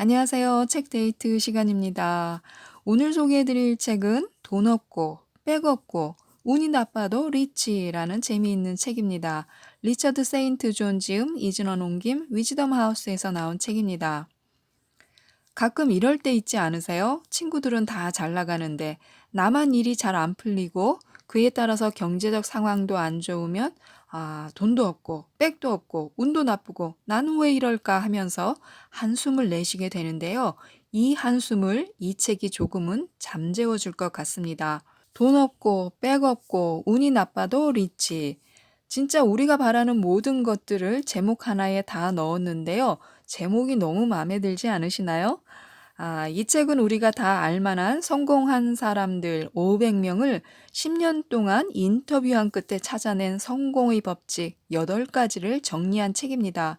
안녕하세요. 책 데이트 시간입니다. 오늘 소개해드릴 책은 돈 없고, 백 없고, 운이 나빠도 리치라는 재미있는 책입니다. 리처드 세인트 존 지음, 이진원 옮김, 위즈덤 하우스에서 나온 책입니다. 가끔 이럴 때 있지 않으세요? 친구들은 다 잘 나가는데 나만 일이 잘 안 풀리고 그에 따라서 경제적 상황도 안 좋으면 아, 돈도 없고 백도 없고 운도 나쁘고 나는 왜 이럴까 하면서 한숨을 내쉬게 되는데요. 이 한숨을 이 책이 조금은 잠재워 줄 것 같습니다. 돈 없고 백 없고 운이 나빠도 리치. 진짜 우리가 바라는 모든 것들을 제목 하나에 다 넣었는데요. 제목이 너무 마음에 들지 않으시나요? 아, 이 책은 우리가 다 알만한 성공한 사람들 500명을 10년 동안 인터뷰한 끝에 찾아낸 성공의 법칙 8가지를 정리한 책입니다.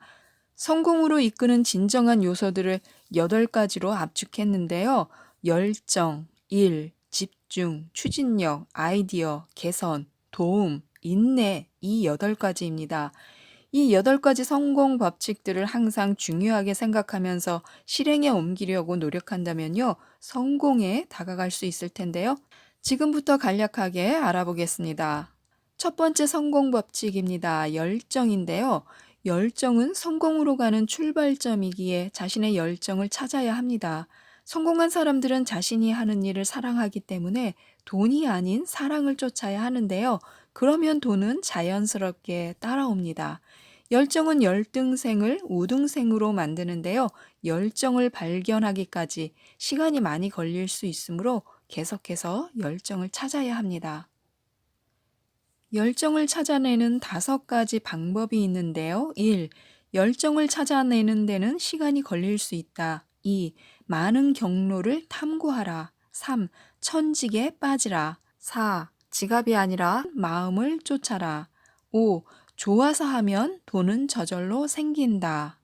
성공으로 이끄는 진정한 요소들을 8가지로 압축했는데요. 열정, 일, 집중, 추진력, 아이디어, 개선, 도움, 인내 이 8가지입니다. 이 여덟 가지 성공 법칙들을 항상 중요하게 생각하면서 실행에 옮기려고 노력한다면요, 성공에 다가갈 수 있을 텐데요. 지금부터 간략하게 알아보겠습니다. 첫 번째 성공 법칙입니다. 열정인데요. 열정은 성공으로 가는 출발점이기에 자신의 열정을 찾아야 합니다. 성공한 사람들은 자신이 하는 일을 사랑하기 때문에 돈이 아닌 사랑을 쫓아야 하는데요. 그러면 돈은 자연스럽게 따라옵니다. 열정은 열등생을 우등생으로 만드는데요. 열정을 발견하기까지 시간이 많이 걸릴 수 있으므로 계속해서 열정을 찾아야 합니다. 열정을 찾아내는 다섯 가지 방법이 있는데요. 1. 열정을 찾아내는 데는 시간이 걸릴 수 있다. 2. 많은 경로를 탐구하라. 3. 천직에 빠지라. 4. 지갑이 아니라 마음을 쫓아라. 5. 좋아서 하면 돈은 저절로 생긴다.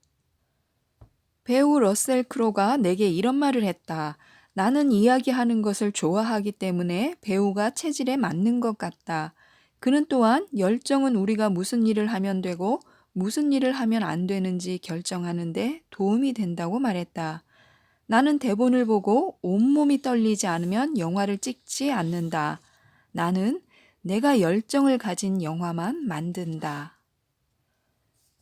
배우 러셀 크로가 내게 이런 말을 했다. 나는 이야기하는 것을 좋아하기 때문에 배우가 체질에 맞는 것 같다. 그는 또한 열정은 우리가 무슨 일을 하면 되고 무슨 일을 하면 안 되는지 결정하는데 도움이 된다고 말했다. 나는 대본을 보고 온몸이 떨리지 않으면 영화를 찍지 않는다. 나는 내가 열정을 가진 영화만 만든다.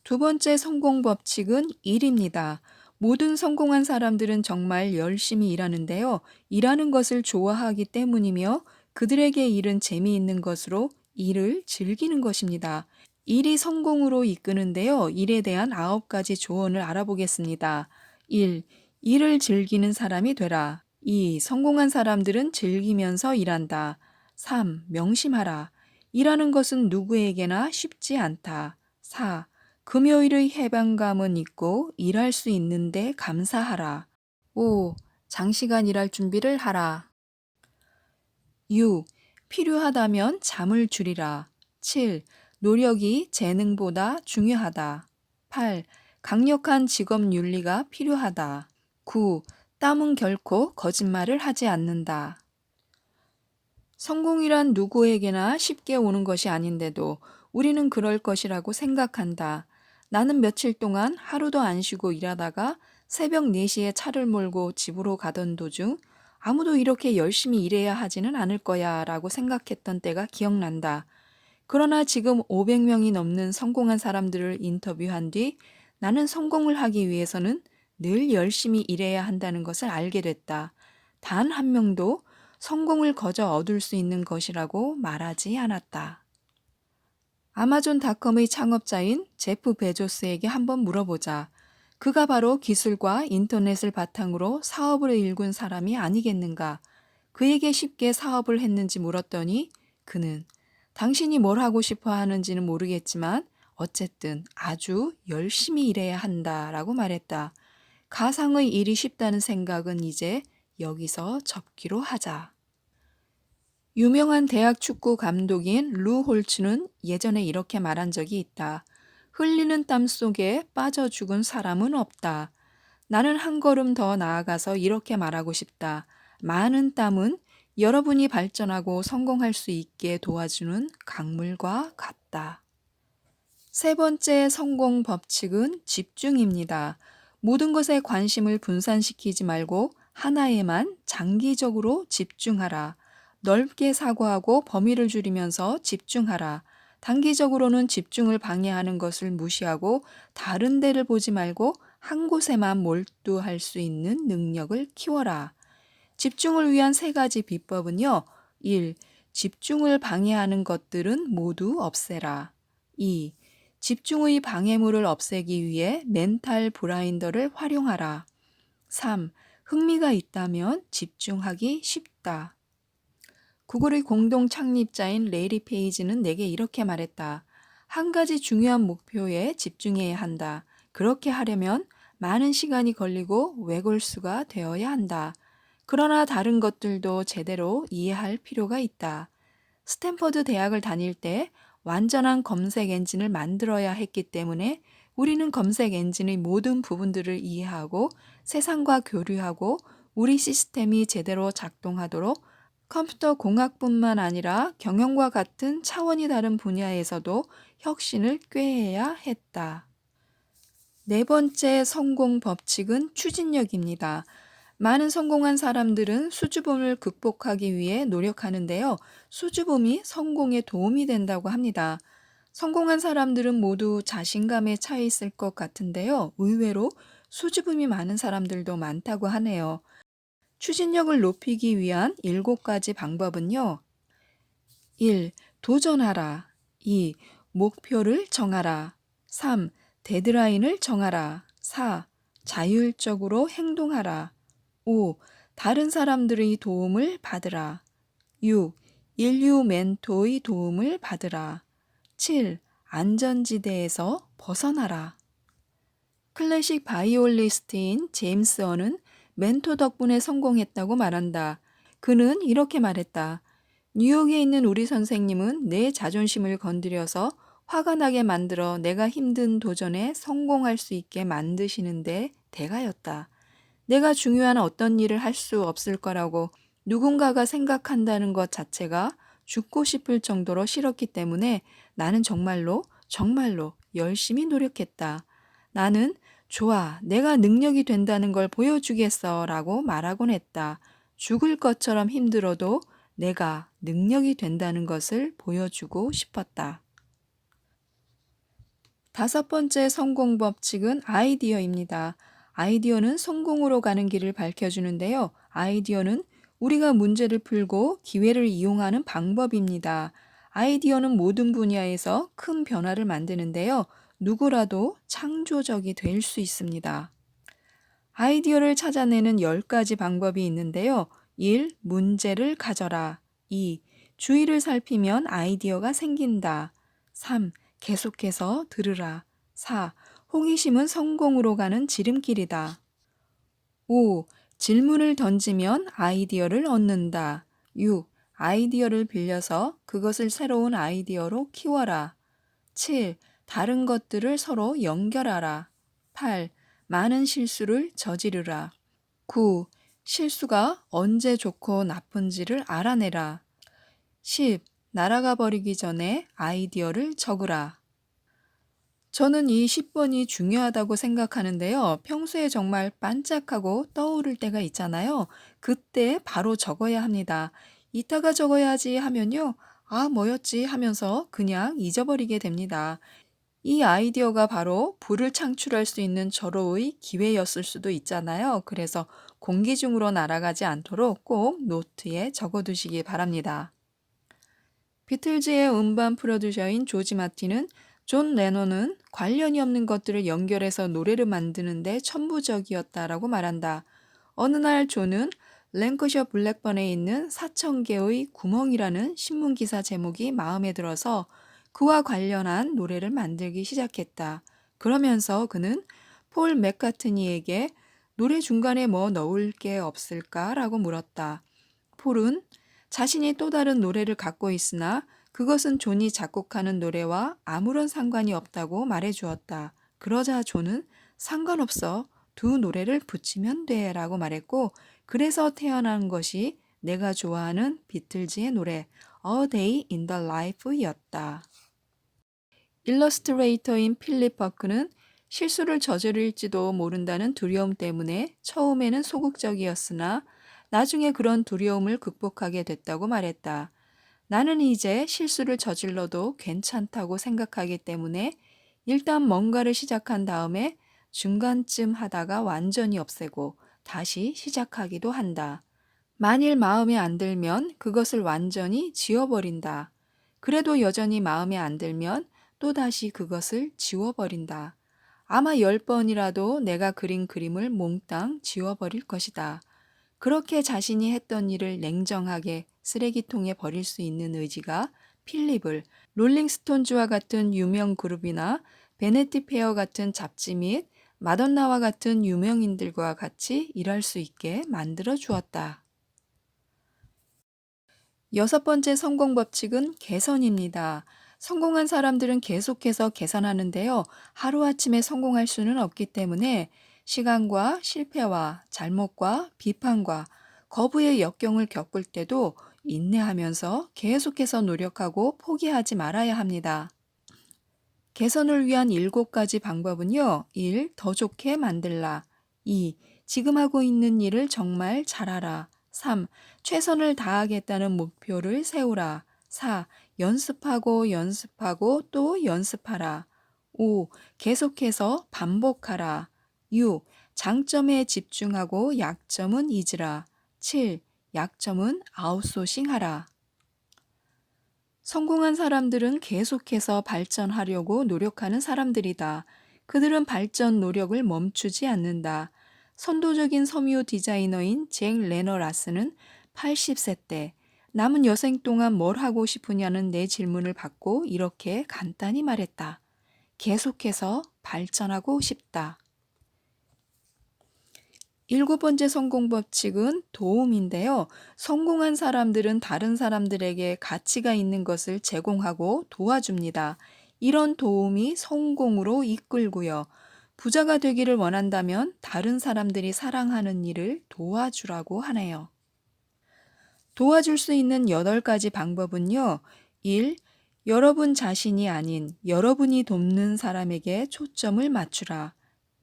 두 번째 성공 법칙은 일입니다. 모든 성공한 사람들은 정말 열심히 일하는데요. 일하는 것을 좋아하기 때문이며 그들에게 일은 재미있는 것으로 일을 즐기는 것입니다. 일이 성공으로 이끄는데요. 일에 대한 아홉 가지 조언을 알아보겠습니다. 1. 일을 즐기는 사람이 되라. 2. 성공한 사람들은 즐기면서 일한다. 3. 명심하라. 일하는 것은 누구에게나 쉽지 않다. 4. 금요일의 해방감은 있고 일할 수 있는데 감사하라. 5. 장시간 일할 준비를 하라. 6. 필요하다면 잠을 줄이라. 7. 노력이 재능보다 중요하다. 8. 강력한 직업 윤리가 필요하다. 9. 땀은 결코 거짓말을 하지 않는다. 성공이란 누구에게나 쉽게 오는 것이 아닌데도 우리는 그럴 것이라고 생각한다. 나는 며칠 동안 하루도 안 쉬고 일하다가 새벽 4시에 차를 몰고 집으로 가던 도중 아무도 이렇게 열심히 일해야 하지는 않을 거야 라고 생각했던 때가 기억난다. 그러나 지금 500명이 넘는 성공한 사람들을 인터뷰한 뒤 나는 성공을 하기 위해서는 늘 열심히 일해야 한다는 것을 알게 됐다. 단 한 명도 성공을 거저 얻을 수 있는 것이라고 말하지 않았다. 아마존닷컴의 창업자인 제프 베조스에게 한번 물어보자. 그가 바로 기술과 인터넷을 바탕으로 사업을 일군 사람이 아니겠는가? 그에게 쉽게 사업을 했는지 물었더니 그는 당신이 뭘 하고 싶어 하는지는 모르겠지만 어쨌든 아주 열심히 일해야 한다라고 말했다. 가상의 일이 쉽다는 생각은 이제 여기서 접기로 하자. 유명한 대학 축구 감독인 루 홀츠는 예전에 이렇게 말한 적이 있다. 흘리는 땀 속에 빠져 죽은 사람은 없다. 나는 한 걸음 더 나아가서 이렇게 말하고 싶다. 많은 땀은 여러분이 발전하고 성공할 수 있게 도와주는 강물과 같다. 세 번째 성공 법칙은 집중입니다. 모든 것에 관심을 분산시키지 말고 하나에만 장기적으로 집중하라. 넓게 사고하고 범위를 줄이면서 집중하라. 단기적으로는 집중을 방해하는 것을 무시하고 다른 데를 보지 말고 한 곳에만 몰두할 수 있는 능력을 키워라. 집중을 위한 세 가지 비법은요. 1. 집중을 방해하는 것들은 모두 없애라. 2. 집중의 방해물을 없애기 위해 멘탈 브라인더를 활용하라. 3. 흥미가 있다면 집중하기 쉽다. 구글의 공동 창립자인 레이리 페이지는 내게 이렇게 말했다. 한 가지 중요한 목표에 집중해야 한다. 그렇게 하려면 많은 시간이 걸리고 외골수가 되어야 한다. 그러나 다른 것들도 제대로 이해할 필요가 있다. 스탠퍼드 대학을 다닐 때 완전한 검색 엔진을 만들어야 했기 때문에 우리는 검색 엔진의 모든 부분들을 이해하고 세상과 교류하고 우리 시스템이 제대로 작동하도록 컴퓨터 공학뿐만 아니라 경영과 같은 차원이 다른 분야에서도 혁신을 꾀해야 했다. 네 번째 성공 법칙은 추진력입니다. 많은 성공한 사람들은 수줍음을 극복하기 위해 노력하는데요. 수줍음이 성공에 도움이 된다고 합니다. 성공한 사람들은 모두 자신감에 차 있을 것 같은데요. 의외로 수줍음이 많은 사람들도 많다고 하네요. 추진력을 높이기 위한 일곱 가지 방법은요. 1. 도전하라. 2. 목표를 정하라. 3. 데드라인을 정하라. 4. 자율적으로 행동하라. 5. 다른 사람들의 도움을 받으라. 6. 인류 멘토의 도움을 받으라. 7. 안전지대에서 벗어나라. 클래식 바이올리스트인 제임스 언은 멘토 덕분에 성공했다고 말한다. 그는 이렇게 말했다. 뉴욕에 있는 우리 선생님은 내 자존심을 건드려서 화가 나게 만들어 내가 힘든 도전에 성공할 수 있게 만드시는데 대가였다. 내가 중요한 어떤 일을 할 수 없을 거라고 누군가가 생각한다는 것 자체가 죽고 싶을 정도로 싫었기 때문에 나는 정말로 정말로 열심히 노력했다. 나는 좋아, 내가 능력이 된다는 걸 보여주겠어 라고 말하곤 했다. 죽을 것처럼 힘들어도 내가 능력이 된다는 것을 보여주고 싶었다. 다섯 번째 성공 법칙은 아이디어입니다. 아이디어는 성공으로 가는 길을 밝혀주는데요. 아이디어는 우리가 문제를 풀고 기회를 이용하는 방법입니다. 아이디어는 모든 분야에서 큰 변화를 만드는데요. 누구라도 창조적이 될 수 있습니다. 아이디어를 찾아내는 10가지 방법이 있는데요. 1. 문제를 가져라. 2. 주의를 살피면 아이디어가 생긴다. 3. 계속해서 들으라. 4. 호기심은 성공으로 가는 지름길이다. 5. 질문을 던지면 아이디어를 얻는다. 6. 아이디어를 빌려서 그것을 새로운 아이디어로 키워라. 7. 다른 것들을 서로 연결하라. 8. 많은 실수를 저지르라. 9. 실수가 언제 좋고 나쁜지를 알아내라. 10. 날아가 버리기 전에 아이디어를 적으라. 저는 이 10번이 중요하다고 생각하는데요. 평소에 정말 반짝하고 떠오를 때가 있잖아요. 그때 바로 적어야 합니다. 이따가 적어야지 하면요. 아, 뭐였지 하면서 그냥 잊어버리게 됩니다. 이 아이디어가 바로 불을 창출할 수 있는 절호의 기회였을 수도 있잖아요. 그래서 공기 중으로 날아가지 않도록 꼭 노트에 적어두시기 바랍니다. 비틀즈의 음반 프로듀서인 조지 마틴은 존 레논은 관련이 없는 것들을 연결해서 노래를 만드는데 천부적이었다라고 말한다. 어느 날 존은 랭커셔 블랙번에 있는 4천 개의 구멍이라는 신문 기사 제목이 마음에 들어서 그와 관련한 노래를 만들기 시작했다. 그러면서 그는 폴 맥카트니에게 노래 중간에 뭐 넣을 게 없을까 라고 물었다. 폴은 자신이 또 다른 노래를 갖고 있으나 그것은 존이 작곡하는 노래와 아무런 상관이 없다고 말해 주었다. 그러자 존은 상관없어. 두 노래를 붙이면 돼. 라고 말했고, 그래서 태어난 것이 내가 좋아하는 비틀즈의 노래, A Day in the Life 였다. 일러스트레이터인 필립 버크는 실수를 저지를지도 모른다는 두려움 때문에 처음에는 소극적이었으나 나중에 그런 두려움을 극복하게 됐다고 말했다. 나는 이제 실수를 저질러도 괜찮다고 생각하기 때문에 일단 뭔가를 시작한 다음에 중간쯤 하다가 완전히 없애고 다시 시작하기도 한다. 만일 마음에 안 들면 그것을 완전히 지워버린다. 그래도 여전히 마음에 안 들면 또다시 그것을 지워버린다. 아마 열 번이라도 내가 그린 그림을 몽땅 지워버릴 것이다. 그렇게 자신이 했던 일을 냉정하게 쓰레기통에 버릴 수 있는 의지가 필립을 롤링스톤즈와 같은 유명 그룹이나 베네티 페어 같은 잡지 및 마돈나와 같은 유명인들과 같이 일할 수 있게 만들어 주었다. 여섯 번째 성공 법칙은 개선입니다. 성공한 사람들은 계속해서 개선하는데요. 하루아침에 성공할 수는 없기 때문에 시간과 실패와 잘못과 비판과 거부의 역경을 겪을 때도 인내하면서 계속해서 노력하고 포기하지 말아야 합니다. 개선을 위한 일곱 가지 방법은요. 1. 더 좋게 만들라. 2. 지금 하고 있는 일을 정말 잘하라. 3. 최선을 다하겠다는 목표를 세우라. 4. 연습하고 연습하고 또 연습하라. 5. 계속해서 반복하라. 6. 장점에 집중하고 약점은 잊으라. 7. 약점은 아웃소싱 하라. 성공한 사람들은 계속해서 발전하려고 노력하는 사람들이다. 그들은 발전 노력을 멈추지 않는다. 선도적인 섬유 디자이너인 잭 레너라스는 80세 때 남은 여생 동안 뭘 하고 싶으냐는 내 질문을 받고 이렇게 간단히 말했다. 계속해서 발전하고 싶다. 일곱 번째 성공 법칙은 도움인데요. 성공한 사람들은 다른 사람들에게 가치가 있는 것을 제공하고 도와줍니다. 이런 도움이 성공으로 이끌고요. 부자가 되기를 원한다면 다른 사람들이 사랑하는 일을 도와주라고 하네요. 도와줄 수 있는 8가지 방법은요. 1. 여러분 자신이 아닌 여러분이 돕는 사람에게 초점을 맞추라.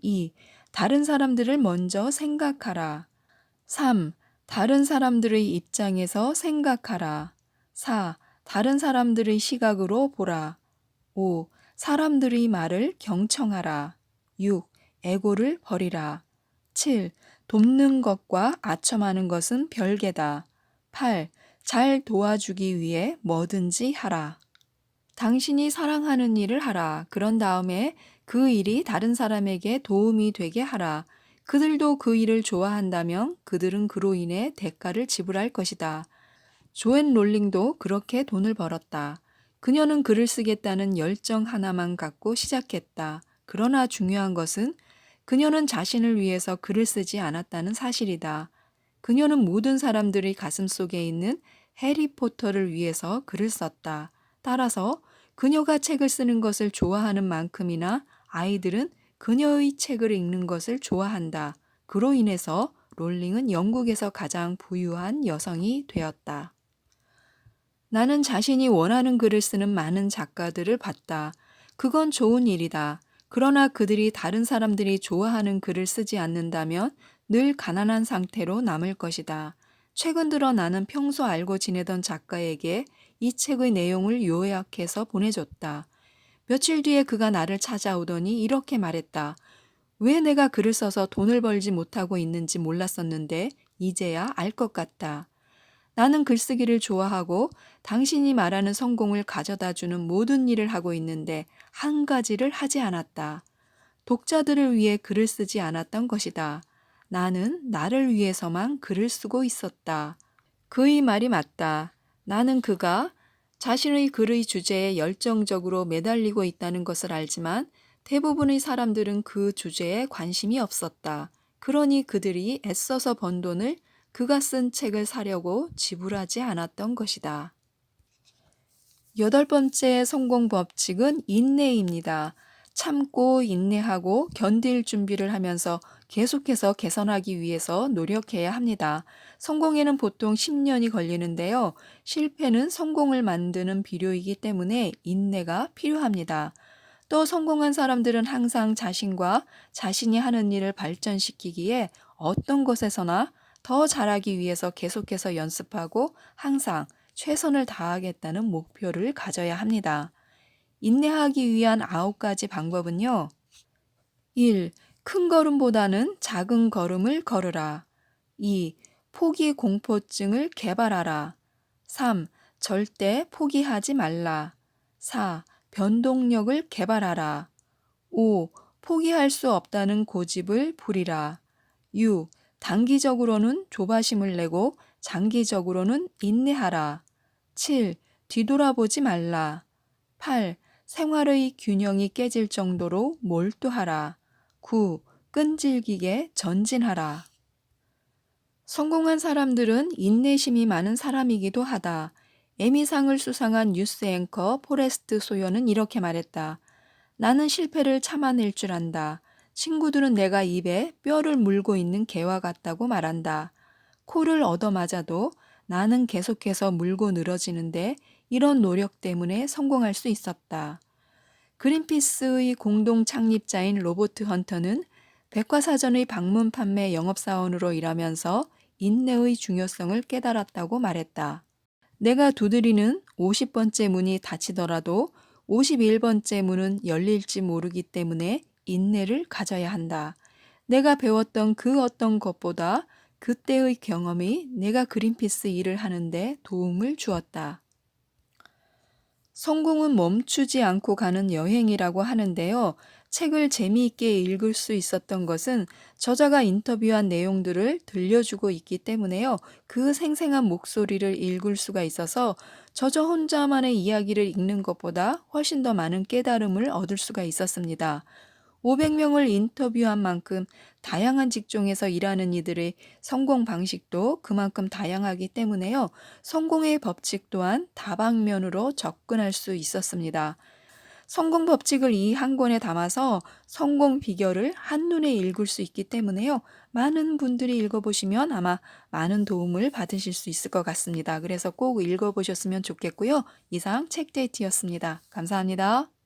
2. 다른 사람들을 먼저 생각하라. 3. 다른 사람들의 입장에서 생각하라. 4. 다른 사람들의 시각으로 보라. 5. 사람들의 말을 경청하라. 6. 에고를 버리라. 7. 돕는 것과 아첨하는 것은 별개다. 8. 잘 도와주기 위해 뭐든지 하라. 당신이 사랑하는 일을 하라. 그런 다음에 그 일이 다른 사람에게 도움이 되게 하라. 그들도 그 일을 좋아한다면 그들은 그로 인해 대가를 지불할 것이다. 조앤 롤링도 그렇게 돈을 벌었다. 그녀는 글을 쓰겠다는 열정 하나만 갖고 시작했다. 그러나 중요한 것은 그녀는 자신을 위해서 글을 쓰지 않았다는 사실이다. 그녀는 모든 사람들의 가슴 속에 있는 해리포터를 위해서 글을 썼다. 따라서 그녀가 책을 쓰는 것을 좋아하는 만큼이나 아이들은 그녀의 책을 읽는 것을 좋아한다. 그로 인해서 롤링은 영국에서 가장 부유한 여성이 되었다. 나는 자신이 원하는 글을 쓰는 많은 작가들을 봤다. 그건 좋은 일이다. 그러나 그들이 다른 사람들이 좋아하는 글을 쓰지 않는다면 늘 가난한 상태로 남을 것이다. 최근 들어 나는 평소 알고 지내던 작가에게 이 책의 내용을 요약해서 보내줬다. 며칠 뒤에 그가 나를 찾아오더니 이렇게 말했다. 왜 내가 글을 써서 돈을 벌지 못하고 있는지 몰랐었는데 이제야 알 것 같다. 나는 글쓰기를 좋아하고 당신이 말하는 성공을 가져다 주는 모든 일을 하고 있는데 한 가지를 하지 않았다. 독자들을 위해 글을 쓰지 않았던 것이다. 나는 나를 위해서만 글을 쓰고 있었다. 그의 말이 맞다. 나는 그가 자신의 글의 주제에 열정적으로 매달리고 있다는 것을 알지만 대부분의 사람들은 그 주제에 관심이 없었다. 그러니 그들이 애써서 번 돈을 그가 쓴 책을 사려고 지불하지 않았던 것이다. 여덟 번째 성공 법칙은 인내입니다. 참고 인내하고 견딜 준비를 하면서 계속해서 개선하기 위해서 노력해야 합니다. 성공에는 보통 10년이 걸리는데요. 실패는 성공을 만드는 비료이기 때문에 인내가 필요합니다. 또 성공한 사람들은 항상 자신과 자신이 하는 일을 발전시키기에 어떤 곳에서나 더 잘하기 위해서 계속해서 연습하고 항상 최선을 다하겠다는 목표를 가져야 합니다. 인내하기 위한 아홉 가지 방법은요. 1. 큰 걸음보다는 작은 걸음을 걸으라. 2. 포기 공포증을 개발하라. 3. 절대 포기하지 말라. 4. 변동력을 개발하라. 5. 포기할 수 없다는 고집을 부리라. 6. 단기적으로는 조바심을 내고 장기적으로는 인내하라. 7. 뒤돌아보지 말라. 8. 생활의 균형이 깨질 정도로 몰두하라. 9. 끈질기게 전진하라. 성공한 사람들은 인내심이 많은 사람이기도 하다. 에미상을 수상한 뉴스 앵커 포레스트 소요는 이렇게 말했다. 나는 실패를 참아낼 줄 안다. 친구들은 내가 입에 뼈를 물고 있는 개와 같다고 말한다. 코를 얻어맞아도 나는 계속해서 물고 늘어지는데 이런 노력 때문에 성공할 수 있었다. 그린피스의 공동 창립자인 로버트 헌터는 백과사전의 방문 판매 영업사원으로 일하면서 인내의 중요성을 깨달았다고 말했다. 내가 두드리는 50번째 문이 닫히더라도 51번째 문은 열릴지 모르기 때문에 인내를 가져야 한다. 내가 배웠던 그 어떤 것보다 그때의 경험이 내가 그린피스 일을 하는데 도움을 주었다. 성공은 멈추지 않고 가는 여행이라고 하는데요. 책을 재미있게 읽을 수 있었던 것은 저자가 인터뷰한 내용들을 들려주고 있기 때문에요. 그 생생한 목소리를 읽을 수가 있어서 저자 혼자만의 이야기를 읽는 것보다 훨씬 더 많은 깨달음을 얻을 수가 있었습니다. 500명을 인터뷰한 만큼 다양한 직종에서 일하는 이들의 성공 방식도 그만큼 다양하기 때문에요. 성공의 법칙 또한 다방면으로 접근할 수 있었습니다. 성공 법칙을 이 한 권에 담아서 성공 비결을 한눈에 읽을 수 있기 때문에요. 많은 분들이 읽어보시면 아마 많은 도움을 받으실 수 있을 것 같습니다. 그래서 꼭 읽어보셨으면 좋겠고요. 이상 책데이트였습니다. 감사합니다.